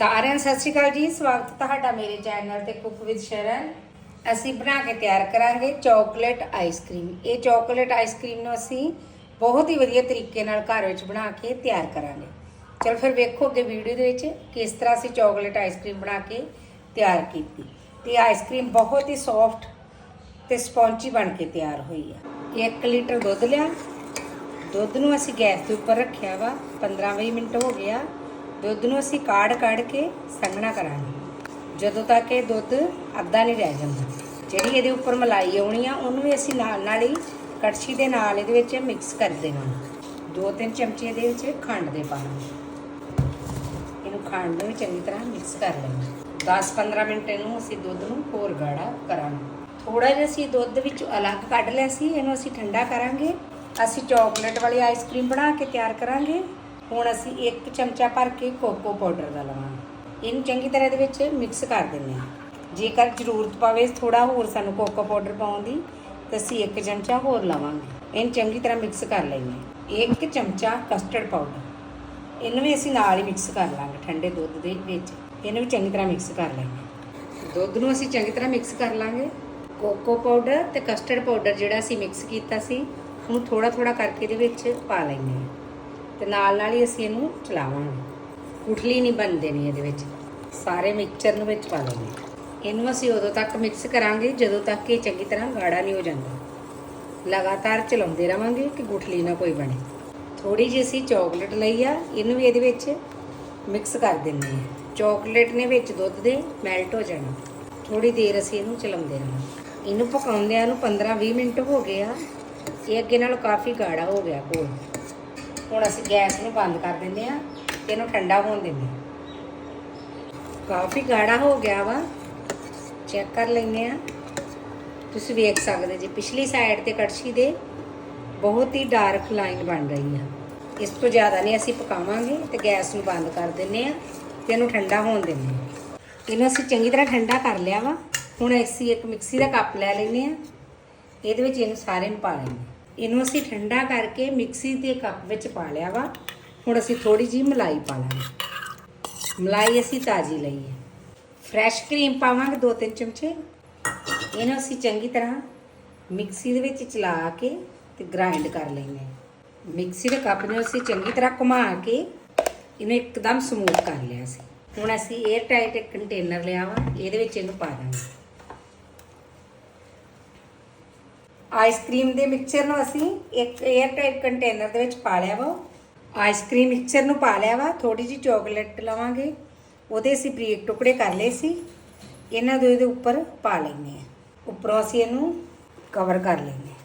ਸਾਰਿਆਂ ਨੂੰ ਸਤਿ ਸ਼੍ਰੀ ਅਕਾਲ ਜੀ। ਸਵਾਗਤ ਤੁਹਾਡਾ ਮੇਰੇ ਚੈਨਲ ਤੇ ਕੁੱਕ ਵਿਦ ਸ਼ਰਨ। ਅਸੀਂ ਬਣਾ ਕੇ ਤਿਆਰ ਕਰਾਂਗੇ ਚਾਕਲੇਟ ਆਈਸਕ੍ਰੀਮ ਇਹ ਚਾਕਲੇਟ ਆਈਸਕ੍ਰੀਮ ਨੂੰ ਅਸੀਂ ਬਹੁਤ ਹੀ ਵਧੀਆ ਤਰੀਕੇ ਨਾਲ ਘਰ ਵਿੱਚ ਬਣਾ ਕੇ ਤਿਆਰ ਕਰਾਂਗੇ। ਚਲ ਫਿਰ ਵੇਖੋ ਅੱਗੇ ਵੀਡੀਓ ਦੇ ਵਿੱਚ ਕਿਸ ਤਰ੍ਹਾਂ ਅਸੀਂ ਚਾਕਲੇਟ ਆਈਸਕ੍ਰੀਮ ਬਣਾ ਕੇ ਤਿਆਰ ਕੀਤੀ। ਤੇ ਆਈਸਕ੍ਰੀਮ ਬਹੁਤ ਹੀ ਸੌਫਟ ਤੇ ਸਪੌਂਜੀ ਬਣ ਕੇ ਤਿਆਰ ਹੋਈ ਆ। 1 ਲੀਟਰ ਦੁੱਧ ਲਿਆ। ਦੁੱਧ ਨੂੰ ਅਸੀਂ ਗੈਸ ਦੇ ਉੱਪਰ ਰੱਖਿਆ ਵਾ। 15-20 ਮਿੰਟ ਹੋ ਗਿਆ ਦੁੱਧ ਨੂੰ ਅਸੀਂ ਕਾੜ ਕਾੜ ਕੇ ਸੰਘਣਾ ਕਰਾਂਗੇ। ਜਦੋਂ ਤੱਕ ਇਹ ਦੁੱਧ ਅੱਧਾ ਨਹੀਂ ਰਹਿ ਜਾਂਦਾ। ਜਿਹੜੀ ਇਹਦੇ ਉੱਪਰ ਮਲਾਈ ਆਉਣੀ ਆ, ਉਹਨੂੰ ਵੀ ਅਸੀਂ ਨਾਲ ਨਾਲ ਹੀ ਕੜਛੀ ਦੇ ਨਾਲ ਇਹਦੇ ਵਿੱਚ ਮਿਕਸ ਕਰ ਦੇਣਾ ਦੋ ਤਿੰਨ ਚਮਚੇ ਇਹਦੇ ਵਿੱਚ ਖੰਡ ਦੇ ਪਾਣਾ ਇਹਨੂੰ ਖੰਡ ਨੂੰ ਚੰਗੀ ਤਰ੍ਹਾਂ ਮਿਕਸ ਕਰ ਲੈਣਾ 10-15 ਮਿੰਟ ਇਹਨੂੰ ਅਸੀਂ ਦੁੱਧ ਨੂੰ ਹੋਰ ਗਾੜਾ ਕਰਾਂਗੇ। ਥੋੜਾ ਜਿਹਾ ਅਸੀਂ ਦੁੱਧ ਵਿੱਚ ਅਲੱਗ ਕੱਢ ਲਿਆ ਸੀ, ਇਹਨੂੰ ਅਸੀਂ ਠੰਡਾ ਕਰਾਂਗੇ। ਅਸੀਂ ਚਾਕਲੇਟ ਵਾਲੀ ਆਈਸਕ੍ਰੀਮ ਬਣਾ ਕੇ ਤਿਆਰ ਕਰਾਂਗੇ। ਹੁਣ ਅਸੀਂ ਇੱਕ ਚਮਚਾ ਭਰ ਕੇ ਕੋਕੋ ਪਾਊਡਰ ਦਾ ਲਵਾਂਗੇ। ਇਹਨੂੰ ਚੰਗੀ ਤਰ੍ਹਾਂ ਇਹਦੇ ਵਿੱਚ ਮਿਕਸ ਕਰ ਦਿੰਦੇ ਹਾਂ। ਜੇਕਰ ਜ਼ਰੂਰਤ ਪਵੇ ਥੋੜਾ ਹੋਰ ਸਾਨੂੰ ਕੋਕੋ ਪਾਊਡਰ ਪਾਉਣ ਦੀ, ਤਾਂ ਅਸੀਂ ਇੱਕ ਚਮਚਾ ਹੋਰ ਲਵਾਂਗੇ। ਇਹਨੂੰ ਚੰਗੀ ਤਰ੍ਹਾਂ ਮਿਕਸ ਕਰ ਲੈਂਦੇ ਹਾਂ। ਇੱਕ ਚਮਚਾ ਕਸਟਰਡ ਪਾਊਡਰ ਇਹਨੂੰ ਵੀ ਅਸੀਂ ਨਾਲ ਹੀ ਮਿਕਸ ਕਰ ਲਾਂਗੇ, ਠੰਡੇ ਦੁੱਧ ਦੇ ਵਿੱਚ। ਇਹਨੂੰ ਵੀ ਚੰਗੀ ਤਰ੍ਹਾਂ ਮਿਕਸ ਕਰ ਲਾਂਗੇ ਦੁੱਧ ਨੂੰ ਅਸੀਂ ਚੰਗੀ ਤਰ੍ਹਾਂ ਮਿਕਸ ਕਰ ਲਾਂਗੇ। ਕੋਕੋ ਪਾਊਡਰ ਤੇ ਕਸਟਰਡ ਪਾਊਡਰ ਜਿਹੜਾ ਅਸੀਂ ਮਿਕਸ ਕੀਤਾ ਸੀ, ਉਹਨੂੰ ਥੋੜਾ ਥੋੜਾ ਕਰਕੇ ਇਹਦੇ ਵਿੱਚ ਪਾ ਲੈਂਦੇ ਹਾਂ। ਤੇ ਨਾਲ ਨਾਲ ਹੀ ਅਸੀਂ ਇਹਨੂੰ ਚਲਾਵਾਂਗੇ। ਗੁਠਲੀ ਨਹੀਂ ਬਣ ਦੇਣੀ ਇਹਦੇ ਵਿੱਚ। ਸਾਰੇ ਮਿਕਸਚਰ ਨੂੰ ਵਿੱਚ ਪਾ ਲੈਂਦੇ ਇਹਨੂੰ ਅਸੀਂ ਉਦੋਂ ਤੱਕ ਮਿਕਸ ਕਰਾਂਗੇ ਜਦੋਂ ਤੱਕ ਇਹ ਚੰਗੀ ਤਰ੍ਹਾਂ ਗਾੜਾ ਨਹੀਂ ਹੋ ਜਾਂਦਾ। ਲਗਾਤਾਰ ਚਲਾਉਂਦੇ ਰਵਾਂਗੇ ਕਿ ਗੁਠਲੀ ਨਾ ਕੋਈ ਬਣੇ। ਥੋੜੀ ਜਿਹੀ ਅਸੀਂ ਚਾਕਲੇਟ ਲਈ ਆ, ਇਹਨੂੰ ਵੀ ਇਹਦੇ ਵਿੱਚ ਮਿਕਸ ਕਰ ਦਿੰਦੇ ਹਾਂ। ਚਾਕਲੇਟ ਨੇ ਵਿੱਚ ਦੁੱਧ ਦੇ ਮੈਲਟ ਹੋ ਜਾਣਾ। ਥੋੜੀ ਦੇਰ ਅਸੀਂ ਇਹਨੂੰ ਚਲਾਉਂਦੇ ਰਹਾਂਗੇ ਇਹਨੂੰ ਪਕਾਉਂਦਿਆਂ ਨੂੰ 15-20 ਮਿੰਟ ਹੋ ਗਏ ਆ। ਇਹ ਅੱਗੇ ਨਾਲੋਂ ਕਾਫੀ ਗਾੜਾ ਹੋ ਗਿਆ ਘੋਲ ਹੁਣ ਅਸੀਂ ਗੈਸ ਨੂੰ ਬੰਦ ਕਰ ਦਿੰਦੇ ਆ ਤੇ ਇਹਨੂੰ ਠੰਡਾ ਹੋਣ ਦਿੰਦੇ ਹਾਂ। ਕਾਫੀ ਗਾੜਾ ਹੋ ਗਿਆ ਵਾ। ਚੈੱਕ ਕਰ ਲੈਂਦੇ ਆ ਤੁਸੀਂ ਵੇਖ ਸਕਦੇ ਜੀ ਪਿਛਲੀ ਸਾਈਡ ਤੇ ਕੜਛੀ ਦੇ ਬਹੁਤ ਹੀ ਡਾਰਕ ਲਾਈਨ ਬਣ ਰਹੀ ਆ। ਇਸ ਤੋਂ ਜ਼ਿਆਦਾ ਨਹੀਂ ਅਸੀਂ ਪਕਾਵਾਂਗੇ ਤੇ ਗੈਸ ਨੂੰ ਬੰਦ ਕਰ ਦਿੰਨੇ ਆ ਤੇ ਇਹਨੂੰ ਠੰਡਾ ਹੋਣ ਦਿੰਨੇ ਆ ਇਹਨੂੰ ਅਸੀਂ ਚੰਗੀ ਤਰ੍ਹਾਂ ਠੰਡਾ ਕਰ ਲਿਆ ਵਾ। ਹੁਣ ਅਸੀਂ ਇੱਕ ਮਿਕਸੀ ਦਾ ਕੱਪ ਲੈ ਲੈਨੇ ਆ ਇਹਦੇ ਵਿੱਚ ਇਹਨੂੰ ਸਾਰੇ ਨੂੰ ਪਾ ਲੈਣੇ ਇਹਨੂੰ ਅਸੀਂ ਠੰਡਾ ਕਰਕੇ ਮਿਕਸੀ ਦੇ ਕੱਪ ਵਿੱਚ ਪਾ ਲਿਆ ਵਾ। ਹੁਣ ਅਸੀਂ ਥੋੜੀ ਜਿਹੀ ਮਲਾਈ ਪਾ ਲਾਂਗੇ। ਮਲਾਈ ਅਸੀਂ ਤਾਜ਼ੀ ਲਈ ਹੈ। ਫਰੈਸ਼ ਕਰੀਮ ਪਾਵਾਂਗੇ ਦੋ ਤਿੰਨ ਚਮਚੇ। ਇਹਨੂੰ ਅਸੀਂ ਚੰਗੀ ਤਰ੍ਹਾਂ ਮਿਕਸੀ ਦੇ ਵਿੱਚ ਚਲਾ ਕੇ ਤੇ ਗ੍ਰਾਈਂਡ ਕਰ ਲੈਂਦੇ ਮਿਕਸੀ ਦੇ ਕੱਪ ਨੂੰ ਅਸੀਂ ਚੰਗੀ ਤਰ੍ਹਾਂ ਘੁਮਾ ਕੇ ਇਹਨੂੰ ਇੱਕਦਮ ਸਮੂਥ ਕਰ ਲਿਆ ਸੀ। ਹੁਣ ਅਸੀਂ 에ਅਰ ਟਾਈਟ ਕੰਟੇਨਰ ਲਿਆ ਵਾ। ਇਹਦੇ ਵਿੱਚ ਇਹਨੂੰ ਪਾ ਦਾਂਗੇ। ਆਈਸਕ੍ਰੀਮ ਦੇ ਮਿਕਸਚਰ ਨੂੰ ਅਸੀਂ ਇੱਕ 에ਅਰ ਟਾਈਟ ਕੰਟੇਨਰ ਦੇ ਵਿੱਚ ਪਾ ਲਿਆ ਵਾ। ਆਈਸਕ੍ਰੀਮ ਮਿਕਸਚਰ ਨੂੰ ਪਾ ਲਿਆ ਵਾ। ਥੋੜੀ ਜਿਹੀ ਚਾਕਲੇਟ ਲਵਾਂਗੇ। ਉਹਦੇ ਅਸੀਂ ਬਰੀਕ ਟੁਕੜੇ ਕਰ ਲਏ ਸੀ। ਇਹਨਾਂ ਦੇ ਇਹਦੇ ਉੱਪਰ ਪਾ ਲੈਂਦੇ ਆ ਉੱਪਰੋਂ ਅਸੀਂ ਇਹਨੂੰ ਕਵਰ ਕਰ ਲੈਂਦੇ ਹਾਂ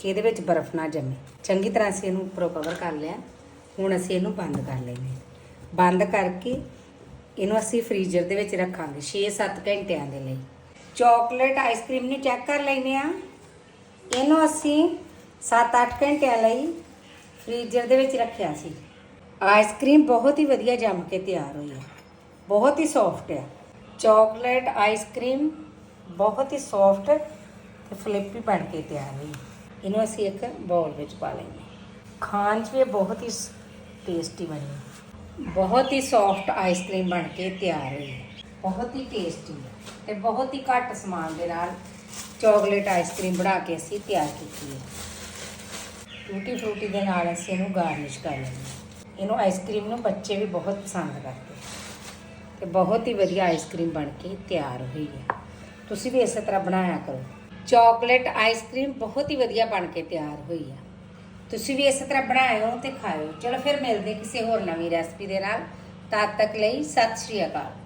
ਕਿ ਇਹਦੇ ਵਿੱਚ ਬਰਫ਼ ਨਾ ਜੰਮੇ। ਚੰਗੀ ਤਰ੍ਹਾਂ ਅਸੀਂ ਇਹਨੂੰ ਉੱਪਰੋਂ ਕਵਰ ਕਰ ਲਿਆ। ਹੁਣ ਅਸੀਂ ਇਹਨੂੰ ਬੰਦ ਕਰ ਲੈਂਦੇ ਹਾਂ। ਬੰਦ ਕਰਕੇ ਇਹਨੂੰ ਅਸੀਂ ਫ੍ਰੀਜ਼ਰ ਦੇ ਵਿੱਚ ਰੱਖਾਂਗੇ। 6-7 ਘੰਟਿਆਂ ਦੇ ਲਈ। ਚਾਕਲੇਟ ਆਈਸਕ੍ਰੀਮ ਨੂੰ ਚੈੱਕ ਕਰ ਲੈਂਦੇ ਆ ਇਹਨੂੰ ਅਸੀਂ 7-8 ਘੰਟਿਆਂ ਲਈ ਫ੍ਰੀਜ਼ਰ ਦੇ ਵਿੱਚ ਰੱਖਿਆ ਸੀ। ਆਈਸਕ੍ਰੀਮ ਬਹੁਤ ਹੀ ਵਧੀਆ ਜੰਮ ਕੇ ਤਿਆਰ ਹੋਈ ਹੈ। ਬਹੁਤ ਹੀ ਸੌਫਟ ਹੈ। ਚਾਕਲੇਟ ਆਈਸਕ੍ਰੀਮ ਬਹੁਤ ਹੀ ਸੌਫਟ ਤੇ ਫਲਿੱਪੀ ਬਣ ਕੇ ਤਿਆਰ ਹੋਈ ਇਹਨੂੰ ਅਸੀਂ ਇੱਕ ਬਾਉਲ ਵਿੱਚ ਪਾ ਲੈਂਦੇ ਖਾਣ 'ਚ ਵੀ ਬਹੁਤ ਹੀ ਟੇਸਟੀ ਬਣੀ ਬਹੁਤ ਹੀ ਸੌਫਟ ਆਈਸਕ੍ਰੀਮ ਬਣ ਕੇ ਤਿਆਰ ਹੋਈ ਹੈ। ਬਹੁਤ ਹੀ ਟੇਸਟੀ ਤੇ ਬਹੁਤ ਹੀ ਘੱਟ ਸਮਾਨ ਦੇ ਨਾਲ ਚਾਕਲੇਟ ਆਈਸਕ੍ਰੀਮ ਬਣਾ ਕੇ ਅਸੀਂ ਤਿਆਰ ਕੀਤੀ ਹੈ। ਟੂਟੀ ਫਰੂਟੀ ਦੇ ਨਾਲ ਅਸੀਂ ਇਹਨੂੰ ਗਾਰਨਿਸ਼ ਕਰ ਲੈਂਦੇ ਇਹਨੂੰ ਆਈਸਕ੍ਰੀਮ ਨੂੰ ਬੱਚੇ ਵੀ ਬਹੁਤ ਪਸੰਦ ਕਰਦੇ ਤੇ ਬਹੁਤ ਹੀ ਵਧੀਆ ਆਈਸਕ੍ਰੀਮ ਬਣ ਕੇ ਤਿਆਰ ਹੋਈ ਹੈ। ਤੁਸੀਂ ਵੀ ਇਸੇ ਤਰ੍ਹਾਂ ਬਣਾਇਆ ਕਰੋ। ਚਾਕਲੇਟ ਆਈਸਕ੍ਰੀਮ ਬਹੁਤ ਹੀ ਵਧੀਆ ਬਣ ਕੇ ਤਿਆਰ ਹੋਈ ਹੈ। ਤੁਸੀਂ ਵੀ ਇਸੇ ਤਰ੍ਹਾਂ ਬਣਾਇਓ ਤੇ ਖਾਇਓ। ਚਲੋ ਫਿਰ ਮਿਲਦੇ ਕਿਸੇ ਹੋਰ ਨਵੀਂ ਰੈਸਪੀ ਦੇ ਨਾਲ। ਤਦ ਤੱਕ ਲਈ ਸਤਿ ਸ਼੍ਰੀ ਅਕਾਲ।